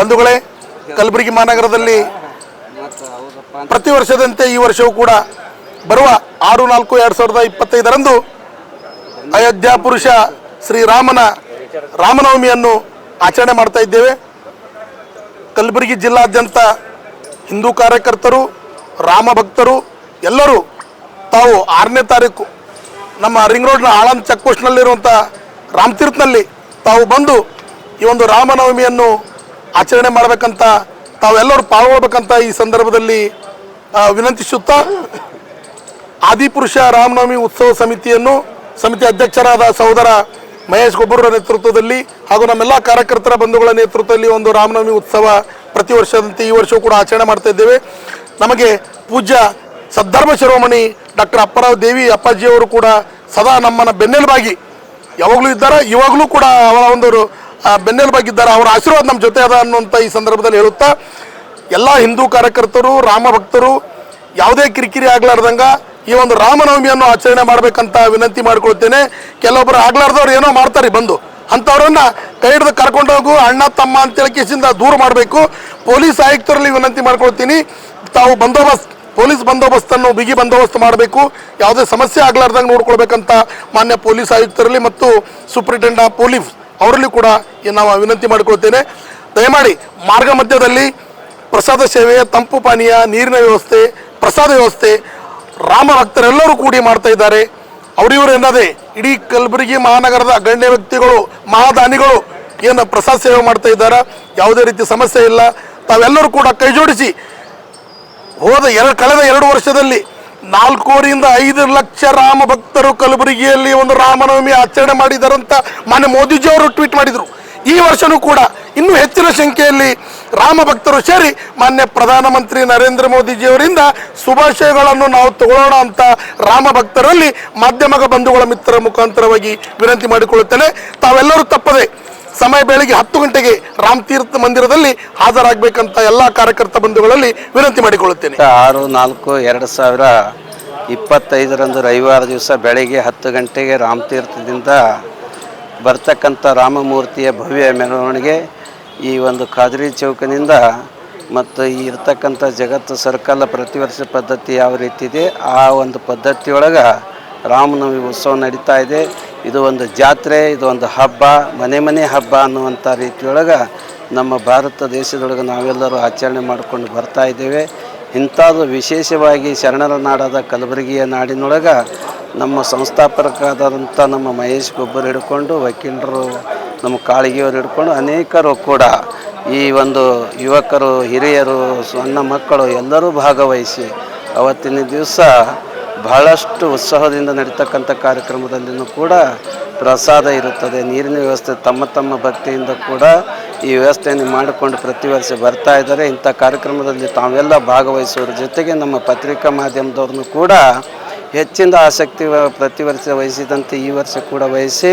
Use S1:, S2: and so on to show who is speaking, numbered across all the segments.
S1: ಬಂಧುಗಳೇ, ಕಲಬುರಗಿ ಮಹಾನಗರದಲ್ಲಿ ಪ್ರತಿ ವರ್ಷದಂತೆ ಈ ವರ್ಷವೂ ಕೂಡ ಬರುವ ಆರು, ನಾಲ್ಕು, ಎರಡು ಸಾವಿರದ ಇಪ್ಪತ್ತೈದರಂದು ಅಯೋಧ್ಯ ಪುರುಷ ಶ್ರೀರಾಮನ ರಾಮನವಮಿಯನ್ನು ಆಚರಣೆ ಮಾಡ್ತಾ ಇದ್ದೇವೆ. ಕಲಬುರಗಿ ಜಿಲ್ಲಾದ್ಯಂತ ಹಿಂದೂ ಕಾರ್ಯಕರ್ತರು, ರಾಮ ಭಕ್ತರು, ಎಲ್ಲರೂ ತಾವು ಆರನೇ ತಾರೀಕು ನಮ್ಮ ರಿಂಗ್ ರೋಡ್ನ ಆಳಂದ್ ಚೆಕ್ ಪೋಸ್ಟ್ನಲ್ಲಿರುವಂಥ ರಾಮತೀರ್ಥನಲ್ಲಿ ತಾವು ಬಂದು ಈ ಒಂದು ರಾಮನವಮಿಯನ್ನು ಆಚರಣೆ ಮಾಡಬೇಕಂತ ತಾವೆಲ್ಲರೂ ಪಾಲ್ಗೊಳ್ಬೇಕಂತ ಈ ಸಂದರ್ಭದಲ್ಲಿ ವಿನಂತಿಸುತ್ತಾ ಆದಿಪುರುಷ ರಾಮನವಮಿ ಉತ್ಸವ ಸಮಿತಿಯನ್ನು ಸಮಿತಿ ಅಧ್ಯಕ್ಷರಾದ ಸಹೋದರ ಮಹೇಶ್ ಗೊಬ್ಬರ ನೇತೃತ್ವದಲ್ಲಿ ಹಾಗೂ ನಮ್ಮೆಲ್ಲ ಕಾರ್ಯಕರ್ತರ ಬಂಧುಗಳ ನೇತೃತ್ವದಲ್ಲಿ ಒಂದು ರಾಮನವಮಿ ಉತ್ಸವ ಪ್ರತಿ ವರ್ಷದಂತೆ ಈ ವರ್ಷವೂ ಕೂಡ ಆಚರಣೆ ಮಾಡ್ತಾ ಇದ್ದೇವೆ. ನಮಗೆ ಪೂಜ್ಯ ಸದ್ಧರ್ಮ ಶಿರೋಮಣಿ ಡಾಕ್ಟರ್ ಅಪ್ಪರಾವ್ ದೇವಿ ಅಪ್ಪಾಜಿಯವರು ಕೂಡ ಸದಾ ನಮ್ಮನ್ನು ಬೆನ್ನೆಲುಬಾಗಿ ಯಾವಾಗಲೂ ಇದ್ದಾರೆ. ಇವಾಗಲೂ ಕೂಡ ಅವರ ಒಂದು ಬೆನ್ನೆಲುಬಾಗಿದ್ದಾರೆ ಅವರ ಆಶೀರ್ವಾದ ನಮ್ಮ ಜೊತೆ ಅದ ಅನ್ನುವಂಥ ಈ ಸಂದರ್ಭದಲ್ಲಿ ಹೇಳುತ್ತಾ, ಎಲ್ಲ ಹಿಂದೂ ಕಾರ್ಯಕರ್ತರು, ರಾಮ ಭಕ್ತರು, ಯಾವುದೇ ಕಿರಿಕಿರಿ ಆಗ್ಲಾರ್ದಂಗ ಈ ಒಂದು ರಾಮನವಮಿಯನ್ನು ಆಚರಣೆ ಮಾಡಬೇಕಂತ ವಿನಂತಿ ಮಾಡ್ಕೊಳ್ತೇನೆ. ಕೆಲವೊಬ್ಬರು ಆಗ್ಲಾರ್ದವ್ರು ಏನೋ ಮಾಡ್ತಾರೆ, ಬಂದು. ಅಂಥವ್ರನ್ನ ಕೈ ಹಿಡಿದು ಕರ್ಕೊಂಡೋಗು ಅಣ್ಣ, ತಮ್ಮ ಅಂತೇಳಿ ಕೇಸಿಂದ ದೂರ ಮಾಡಬೇಕು. ಪೊಲೀಸ್ ಆಯುಕ್ತರಲ್ಲಿ ವಿನಂತಿ ಮಾಡ್ಕೊಳ್ತೀನಿ. ತಾವು ಬಂದೋಬಸ್ತ್, ಪೊಲೀಸ್ ಬಂದೋಬಸ್ತನ್ನು ಬಿಗಿ ಬಂದೋಬಸ್ತ್ ಮಾಡಬೇಕು. ಯಾವುದೇ ಸಮಸ್ಯೆ ಆಗ್ಲಾರ್ದಂಗೆ ನೋಡ್ಕೊಳ್ಬೇಕಂತ ಮಾನ್ಯ ಪೊಲೀಸ್ ಆಯುಕ್ತರಲ್ಲಿ ಮತ್ತು ಸೂಪ್ರಿಂಟೆಂಡೆಂಟ್ ಆಫ್ ಪೊಲೀಸ್ ಅವರಲ್ಲಿ ಕೂಡ ನಾವು ವಿನಂತಿ ಮಾಡಿಕೊಳ್ತೇನೆ. ದಯಮಾಡಿ ಮಾರ್ಗ ಮಧ್ಯದಲ್ಲಿ ಪ್ರಸಾದ ಸೇವೆ, ತಂಪು ಪಾನೀಯ, ನೀರಿನ ವ್ಯವಸ್ಥೆ, ಪ್ರಸಾದ ವ್ಯವಸ್ಥೆ, ರಾಮ ಭಕ್ತರೆಲ್ಲರೂ ಕೂಡಿ ಮಾಡ್ತಾ ಇದ್ದಾರೆ. ಅವರಿವರು ಎನ್ನದೇ ಇಡೀ ಕಲಬುರಗಿ ಮಹಾನಗರದ ಗಣ್ಯ ವ್ಯಕ್ತಿಗಳು, ಮಹಾದಾನಿಗಳು ಏನು ಪ್ರಸಾದ ಸೇವೆ ಮಾಡ್ತಾ ಇದ್ದಾರೆ. ಯಾವುದೇ ರೀತಿ ಸಮಸ್ಯೆ ಇಲ್ಲ. ತಾವೆಲ್ಲರೂ ಕೂಡ ಕೈ ಜೋಡಿಸಿ ಹೋದ ಎರಡು ಕಳೆದ ಎರಡು ವರ್ಷದಲ್ಲಿ ನಾಲ್ಕೂವರೆಯಿಂದ ಐದು ಲಕ್ಷ ರಾಮ ಭಕ್ತರು ಕಲಬುರಗಿಯಲ್ಲಿ ಒಂದು ರಾಮನವಮಿ ಆಚರಣೆ ಮಾಡಿದಾರಂತ ಮಾನ್ಯ ಮೋದಿಜಿ ಅವರು ಟ್ವೀಟ್ ಮಾಡಿದರು. ಈ ವರ್ಷನೂ ಕೂಡ ಇನ್ನೂ ಹೆಚ್ಚಿನ ಸಂಖ್ಯೆಯಲ್ಲಿ ರಾಮ ಭಕ್ತರು ಸೇರಿ ಮಾನ್ಯ ಪ್ರಧಾನಮಂತ್ರಿ ನರೇಂದ್ರ ಮೋದಿಜಿಯವರಿಂದ ಶುಭಾಶಯಗಳನ್ನು ನಾವು ತಗೊಳ್ಳೋಣ ಅಂತ ರಾಮ ಭಕ್ತರಲ್ಲಿ ಮಾಧ್ಯಮ ಬಂಧುಗಳ ಮಿತ್ರರ ಮುಖಾಂತರವಾಗಿ ವಿನಂತಿ ಮಾಡಿಕೊಳ್ಳುತ್ತೇನೆ. ತಾವೆಲ್ಲರೂ ತಪ್ಪದೆ ಸಮಯ ಬೆಳಿಗ್ಗೆ ಹತ್ತು ಗಂಟೆಗೆ ರಾಮತೀರ್ಥ ಮಂದಿರದಲ್ಲಿ ಹಾಜರಾಗಬೇಕಂತ ಎಲ್ಲ ಕಾರ್ಯಕರ್ತ ಬಂಧುಗಳಲ್ಲಿ ವಿನಂತಿ ಮಾಡಿಕೊಳ್ಳುತ್ತೇನೆ.
S2: ಆರು ನಾಲ್ಕು ಎರಡು ಸಾವಿರ ಇಪ್ಪತ್ತೈದರಂದು ರವಿವಾರ ದಿವಸ ಬೆಳಗ್ಗೆ ಹತ್ತು ಗಂಟೆಗೆ ರಾಮತೀರ್ಥದಿಂದ ಬರ್ತಕ್ಕಂಥ ರಾಮಮೂರ್ತಿಯ ಭವ್ಯ ಮೆರವಣಿಗೆ ಈ ಒಂದು ಖಾದ್ರಿ ಚೌಕನಿಂದ ಮತ್ತು ಈ ಇರ್ತಕ್ಕಂಥ ಜಗತ್ತು ಸರ್ಕಲ್ ಪ್ರತಿ ವರ್ಷ ಪದ್ಧತಿ ಯಾವ ರೀತಿ ಇದೆ, ಆ ಒಂದು ಪದ್ಧತಿಯೊಳಗೆ ರಾಮನವಮಿ ಉತ್ಸವ ನಡೀತಾ ಇದೆ. ಇದು ಒಂದು ಜಾತ್ರೆ, ಇದು ಒಂದು ಹಬ್ಬ, ಮನೆ ಮನೆ ಹಬ್ಬ ಅನ್ನುವಂಥ ರೀತಿಯೊಳಗೆ ನಮ್ಮ ಭಾರತ ದೇಶದೊಳಗೆ ನಾವೆಲ್ಲರೂ ಆಚರಣೆ ಮಾಡಿಕೊಂಡು ಬರ್ತಾ ಇದ್ದೇವೆ. ಇಂಥದ್ದು ವಿಶೇಷವಾಗಿ ಶರಣರ ನಾಡಾದ ಕಲಬುರಗಿಯ ನಾಡಿನೊಳಗೆ ನಮ್ಮ ಸಂಸ್ಥಾಪಕರಾದಂಥ ನಮ್ಮ ಮಹೇಶ್ ಗೊಬ್ಬರ ಹಿಡ್ಕೊಂಡು, ವಕೀಲರು, ನಮ್ಮ ಕಾಳಿಗೆಯವರು ಹಿಡ್ಕೊಂಡು ಅನೇಕರು ಕೂಡ ಈ ಒಂದು ಯುವಕರು, ಹಿರಿಯರು, ಸಣ್ಣ ಮಕ್ಕಳು ಎಲ್ಲರೂ ಭಾಗವಹಿಸಿ ಅವತ್ತಿನ ದಿವಸ ಬಹಳಷ್ಟು ಉತ್ಸಾಹದಿಂದ ನಡೀತಕ್ಕಂಥ ಕಾರ್ಯಕ್ರಮದಲ್ಲಿಯೂ ಕೂಡ ಪ್ರಸಾದ ಇರುತ್ತದೆ. ನೀರಿನ ವ್ಯವಸ್ಥೆ ತಮ್ಮ ತಮ್ಮ ಭಕ್ತಿಯಿಂದ ಕೂಡ ಈ ವ್ಯವಸ್ಥೆಯನ್ನು ಮಾಡಿಕೊಂಡು ಪ್ರತಿ ವರ್ಷ ಬರ್ತಾ ಇದ್ದಾರೆ. ಇಂಥ ಕಾರ್ಯಕ್ರಮದಲ್ಲಿ ತಾವೆಲ್ಲ ಭಾಗವಹಿಸೋದ್ರ ಜೊತೆಗೆ ನಮ್ಮ ಪತ್ರಿಕಾ ಮಾಧ್ಯಮದವ್ರನ್ನು ಕೂಡ ಹೆಚ್ಚಿನ ಆಸಕ್ತಿ ಪ್ರತಿ ವರ್ಷ ವಹಿಸಿದಂತೆ ಈ ವರ್ಷ ಕೂಡ ವಹಿಸಿ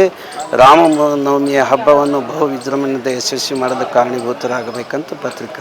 S2: ರಾಮನವಮಿಯ ಹಬ್ಬವನ್ನು ಬಹು ವಿಜೃಂಭಣೆಯಿಂದ ಯಶಸ್ವಿ ಮಾಡಲು ಕಾರಣೀಭೂತರಾಗಬೇಕಂತ ಪತ್ರಿಕಾ